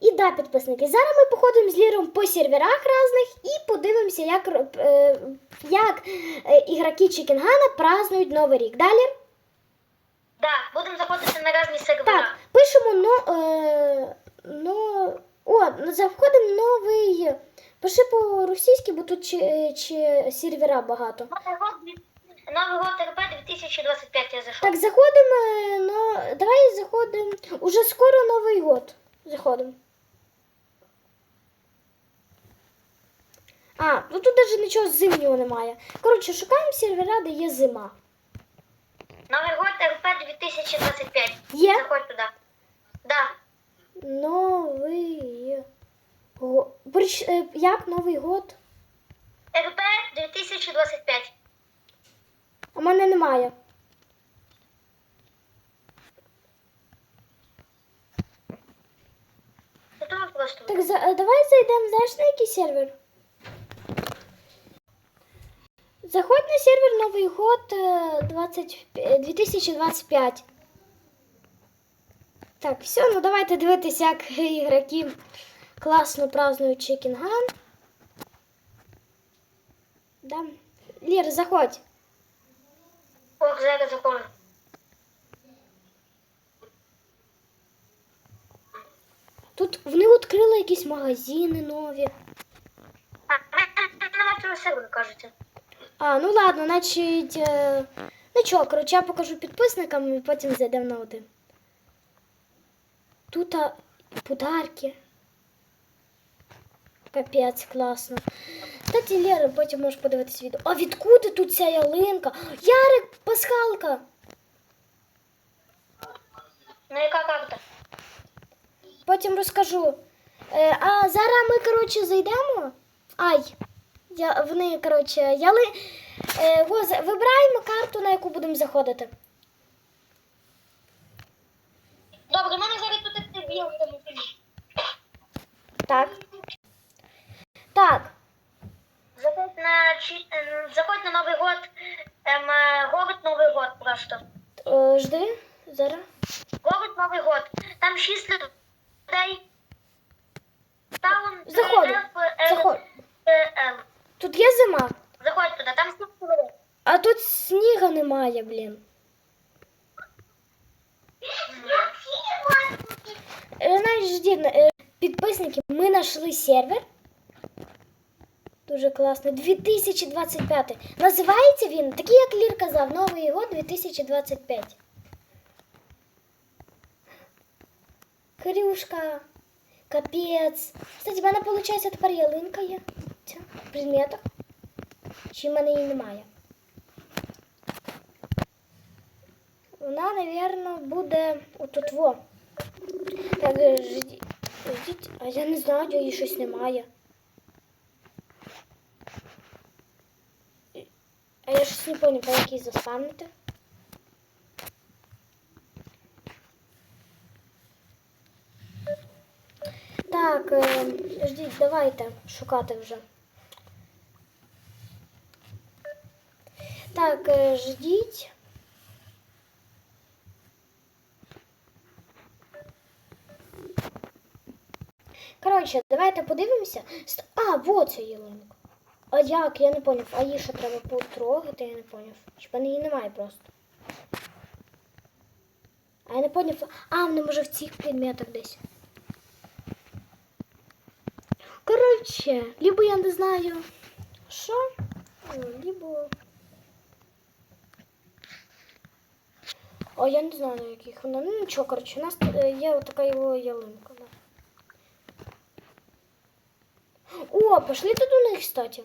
І да, підписники. Зараз ми походимо з Ліром по серверах різних і подивимося, як, е, як е, ігроки Чікінгана празднують Новий рік. Далі? Да, будемо заходити на різні сервера. Так, пишемо но, е, но, о, заходимо новий. Пиши по-російськи, бо тут чи, чи сервера багато. Новий год, РП 2025 я зайшов. Так, заходимо, е, на, давай заходимо. Уже скоро Новий год. Заходимо. А, ну тут навіть нічого зимнього немає. Коротше, шукаємо сервера, де є зима. Новий год РП 2025. Є Заходь туди. Да. Новий год. Як Новий год? РП 2025. У мене немає. Готово просто. Так, за, е, давай зайдемо, знаєш, на який сервер? Заходь на сервер Новий год е, 20, е, 2025. Так, все, ну давайте дивитися, як ігроки класно празднують Чикінган. Да. Лір, заходь. Ох, зараз заходжу. Тут вони відкрили якісь магазини нові. А, нема цього серверу, кажеться. А, ну ладно, значить. Е... Ну чого, коротше, я покажу підписникам і потім зайдемо на один. Тут а, подарки. Капець, класно. Кстати, Лера, потім можеш подивитись відео. А відкуди тут ця ялинка? Ярик, пасхалка. Ну яка карта? Потім розкажу. Е, а зараз ми, коротше, зайдемо. Ай. Я, вони, коротше, яли. Е, го, за- вибираємо карту, на яку будемо заходити. Добре, мене зараз тут активів в. Так. Так. Заходь на, чи- ем, заходь на Новий год. Ем, е, город Новий год просто. Е, жди. Зараз. Город Новий год. Там шість людей. Таун Заходь. Ф, Л, Заходь. Тут є зима, Заходь туди, там сніг буде. а тут сніга немає, блін. Е, Знаєш, жди, е, підписники, ми знайшли сервер. Дуже класно. 2025. Називається він, такий, як Лір казав, Новий год 2025. Крюшка. Капець. Кстати, в мене, виходить, тепер ялинка є. Предметах. Чи в мене її немає? Вона, напевно, буде отут во. Так, ждіть. А я не знаю, її щось немає. А я щось не пам'ятаю, по якій заспавнити. Так, е, ждіть, давайте шукати вже. Так, е, ждіть. Коротше, давайте подивимося. А, вот ця ялинка. А як? Я не поняв. А її що треба потрогати, я не поняв. Чи її немає просто. А я не поняв. А, вона може в цих предметах десь. Коротше, либо я не знаю. Що? Либо. О, я не знаю, на яких вона. Ну нічого, коротше, у нас е, є отака його ялинка. Да. О, пошли тут у них, кстати.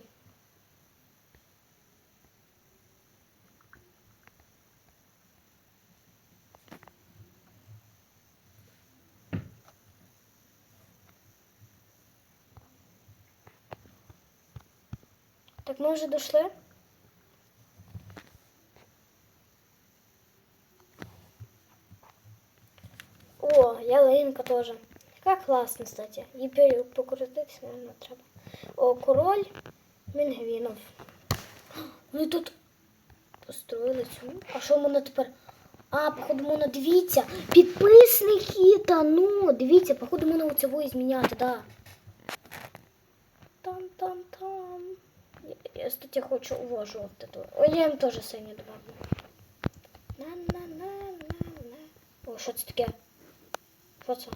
Так мы уже дошли. О, ялинка тоже. Как классно, кстати. І пере- покрутитися, наверное, треба. О, король Мінгвінов. Вони тут построїли цю. А що мене тепер? А, походу, можна, дивіться, підписники, та ну, дивіться, походу, можна оцього і зміняти, да. Там-там-там. Я, я, хочу о, жовте. то. Ой, я їм теж синє добавлю. На-на-на-на-на. О, що це таке? Що це?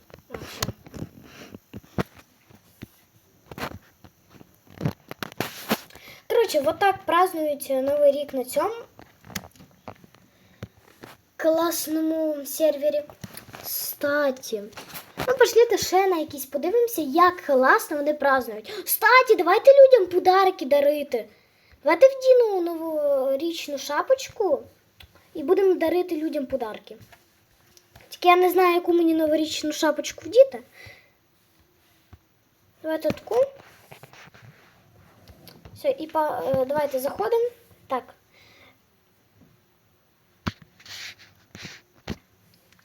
Короче, вот так празднують Новий рік на цьому класному сервері. Кстати, ну пошліте ще на якісь подивимося, як класно вони празднують. Кстати, давайте людям подарки дарити. Давайте вдіну новорічну шапочку і будемо дарити людям подарки. Тільки я не знаю, яку мені новорічну шапочку вдіти. Давайте таку. Все, і по, е, давайте заходимо. Так.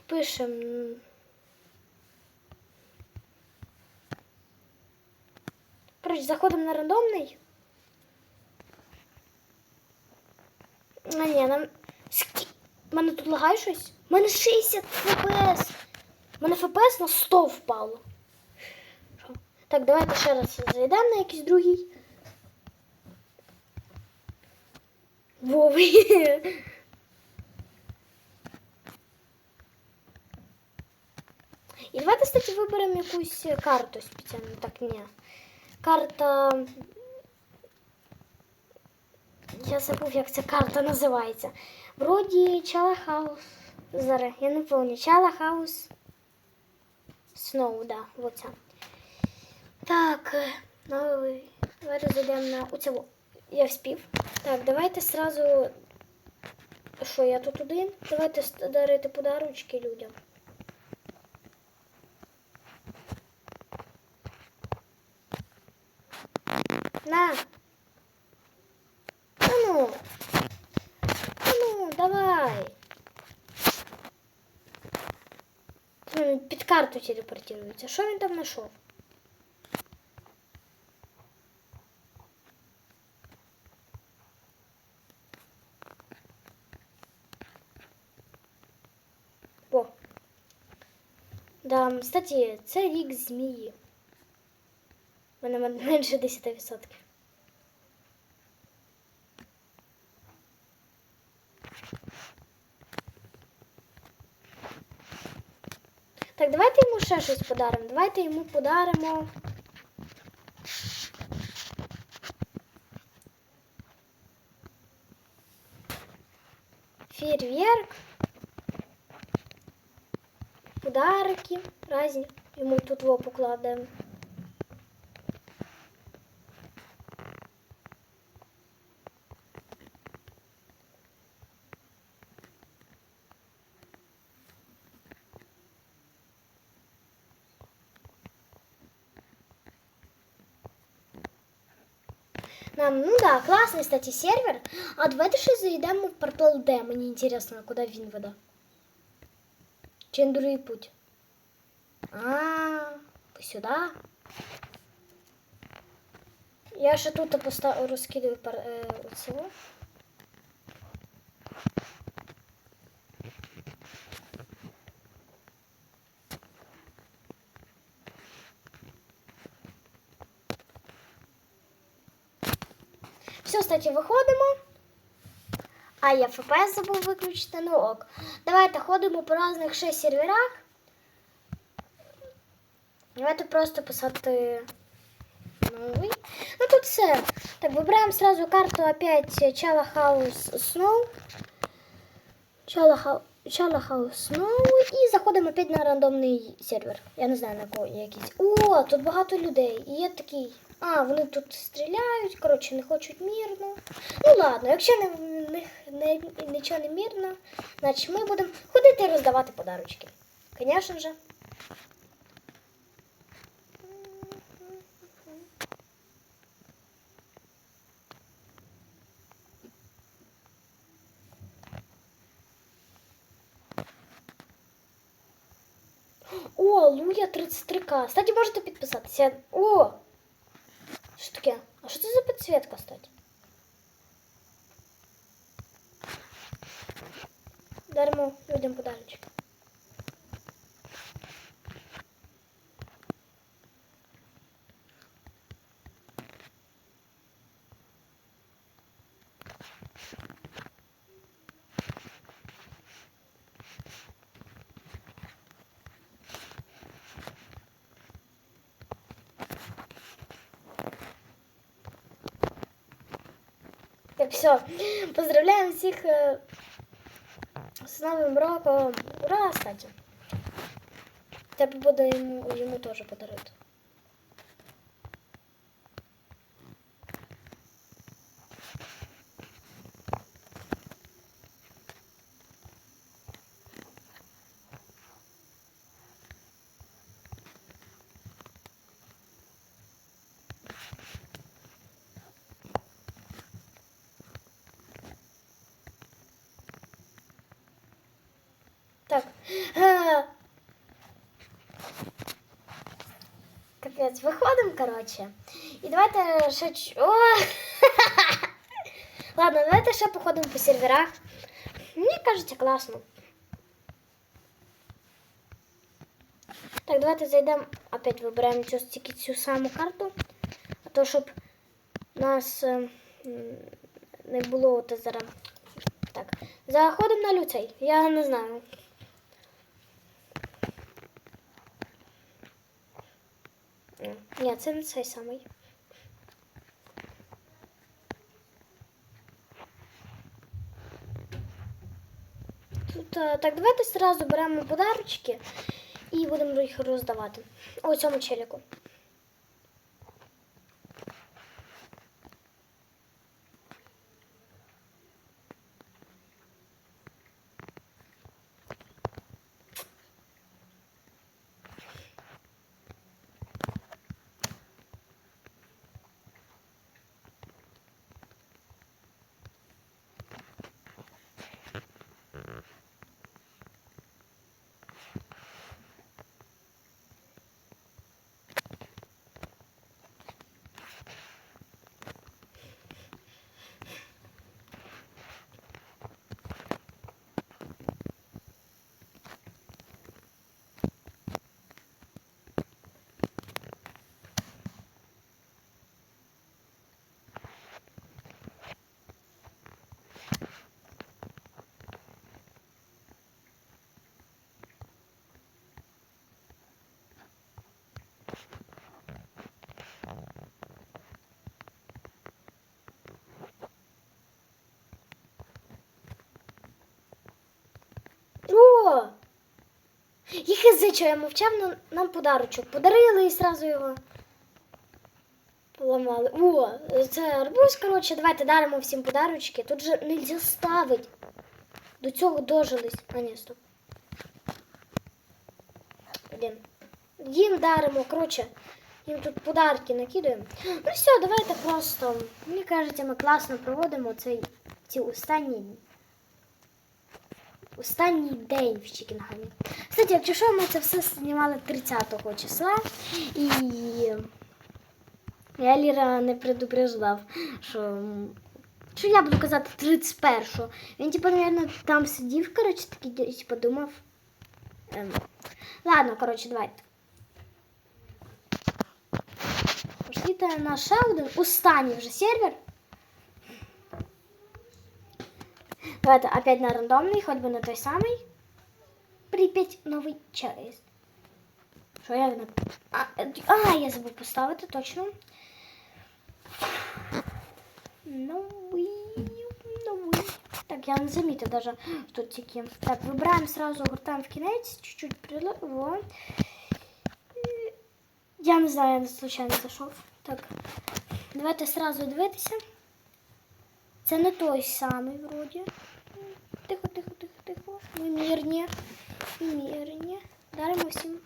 Пишем. Короче, заходимо на рандомний. А ні, нам. У мене тут лагає щось? У мене 60 фпс. У мене фпс на 100 впало. Так, давайте ще раз зайдемо на якийсь другий. Вовий. І давайте, кстати, виберемо якусь карту спеціально. Так, ні. Карта. Я забув, як ця карта називається. Вроді Чала Хаус. Зараз, я не пам'ятаю. Чала Хаус. Сноу, да, вот ця. Так, е, новий. Давайте зайдемо на оцього. Я вспів. Так, давайте сразу. Що, я тут один? Давайте дарити подарочки людям. На. Ну. Ну, давай. Карту телепортирується. Що він там знайшов? О. Да, кстати, це рік змії. Мен- менше 10%. Так, давайте йому ще щось подаримо. Давайте йому подаримо. Фейерверк. Подарки разні. Йому тут во покладемо. Нам, ну да, классный, кстати, сервер. А давайте ще зайдемо в портал Д. Мені інтересно, куди він веде. Чи на другий путь? А, сюди. Я ще тут постав... розкидаю пар... е, оцього. Кстати, виходимо. А, я FPS забув виключити, ну ок. Давайте ходимо по різних ще серверах. Давайте просто писати новий. Ну тут все. Так, вибираємо сразу карту опять Чала Хаус Snow. Чала Хаус. Snow і заходимо опять на рандомний сервер. Я не знаю на кого якийсь. О, тут багато людей. І є такий. А, вони тут стріляють, коротше, не хочуть мирно. Ну ладно, якщо не, не, не, нічого не мирно, значить ми будемо ходити і роздавати подарочки. Звісно же. О, Луя 33к. Кстати, можете підписатися. О! Що таке? А що це за підсвітка, кстати? даримо людям подарочки. Все. Поздравляем всех э, с Новым роком. Ура, кстати. Тебе буду йому, йому теж подарити. Так. Капець, виходимо, коротше. І давайте ще. О! Ладно, давайте ще походимо по серверах. Мені кажеться класно. Так, давайте зайдемо. Опять вибираємо цю, тільки цю саму карту. А то щоб нас е, не було от зараз. Так. Заходимо на люцей. Я не знаю. Ні, Ні, це не цей самий. Тут, е, так, давайте одразу беремо подарочки і будемо їх роздавати. Ось цьому челіку. О! Їх язичо, я мовчав, нам, нам подарочок. Подарили і сразу його поламали. О, це арбуз, коротше, давайте даримо всім подарочки. Тут же нельзя ставити. До цього дожились. А ні, стоп. Блін. Їм даримо, коротше, їм тут подарки накидаємо. Ну все, давайте просто. Мені кажеться, ми класно проводимо цей, ці останні останній день в Чікінгамі. Кстати, якщо що, ми це все знімали 30 числа, і я Ліра не предупреждав, що, що я буду казати 31-го. Він, типу, мабуть, там сидів, коротше, такий, типу, думав. Ем. Ладно, коротше, давайте. Пошліте на ще останній вже сервер. Давайте опять на рандомний, хоть би на той самий. Прип'ять новий через. Що я не... А, е, а, я забув поставити, точно. Новий, новий. Так, я не замітив даже тут тільки. Так, вибираємо сразу, гуртаємо в кінець, чуть-чуть прило. Во. Е, Я не знаю, я случайно зайшов. Так. Давайте сразу дивитися. Це не той самий вроді. Тихо, тихо, тихо, тихо. Ми мирні. Мирні. Даримо всім.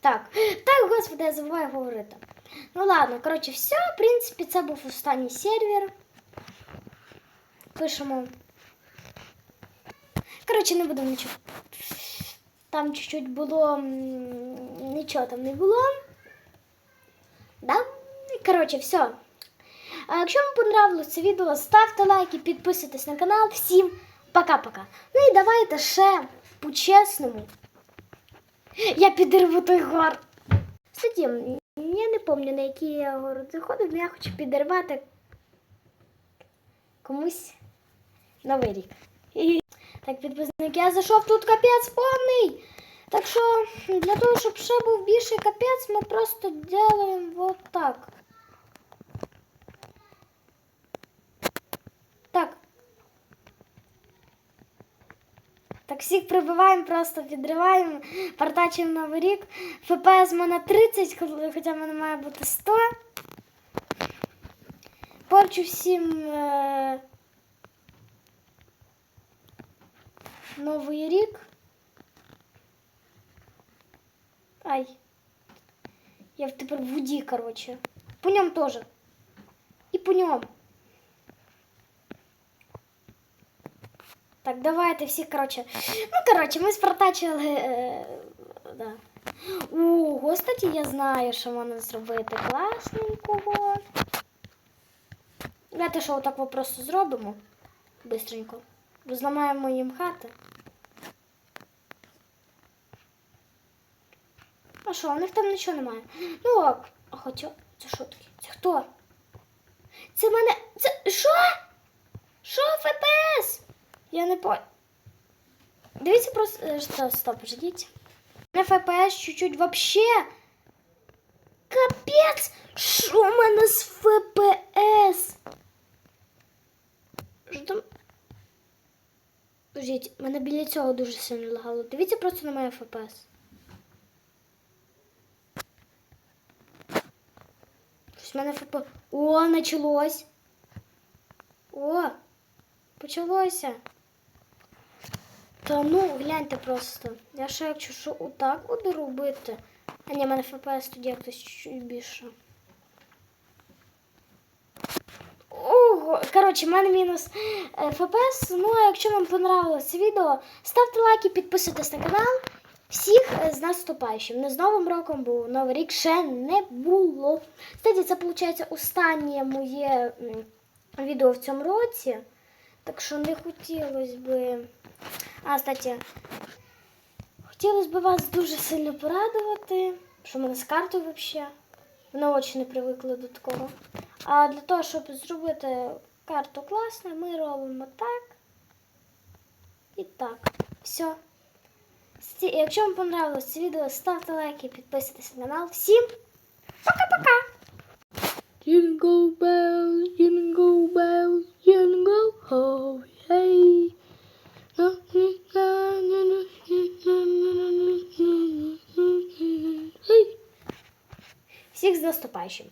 Так, так, господи, я забуваю говорити. Ну ладно, коротше, все, в принципі, це був останній сервер. Пишемо. Коротше, не будемо нічого. Там чуть-чуть було. м, Нічого там не було. Да? Коротше, все. А якщо вам понравилось це відео, ставте лайки, підписуйтесь на канал. Всім пока-пока. Ну і давайте ще по-чесному. Я підірву той гор. Кстати, я не пам'ятаю, на який я город заходив, але я хочу підірвати комусь новий рік. Так, підписники, я зайшов тут капець повний. Так що для того, щоб ще був більший капець, ми просто робимо вот. всіх прибиваємо, просто підриваємо, партачимо новий рік. ФПС в мене 30, коли- хоча в мене має бути 100. Порчу всім е... новий рік. Ай. Я в- тепер в воді, коротше. По ньому теж. І по ньому. Так, давайте всіх, коротше. Ну, коротше, ми спартачили. Е, да. О, кстати, я знаю, що можна зробити класненького. Давайте що отак от просто зробимо. Бистренько. Зламаємо їм хати. А що, у них там нічого немає. Ну ок. А хоча, це що таке? Це хто? Це мене. Це. Що? Що ФПС? Я не по. Дивіться просто. е, Стоп, стоп, ждіть. На ФПС чуть-чуть вообще. Капець! Що в мене з ФПС? Що там? Подождіть, мене біля цього дуже сильно лагало. Дивіться просто на моє ФПС. Щось в мене ФП. О, началось. О, почалося. Та ну, гляньте просто. Я ще якщо що отак буду робити. А ні, в мене ФПС тоді якось чуть більше. Ого, коротше, в мене мінус е, ФПС. Ну, а якщо вам понравилось це відео, ставте лайки, підписуйтесь на канал. Всіх е, з наступаючим. Не з Новим роком, бо Новий рік ще не було. Кстати, це виходить останнє моє відео в цьому році. Так що не хотілося би. А, кстати, хотілося б вас дуже сильно порадувати, що в мене з картою взагалі. Вона очі не привикла до такого. А для того, щоб зробити карту класно, ми робимо так і так. Все. Якщо вам понравилось це відео, ставте лайки, підписуйтесь на канал. Всім пока-пока! Jingle bells, jingle bells, jingle ho, hey. Всіх з наступаючим!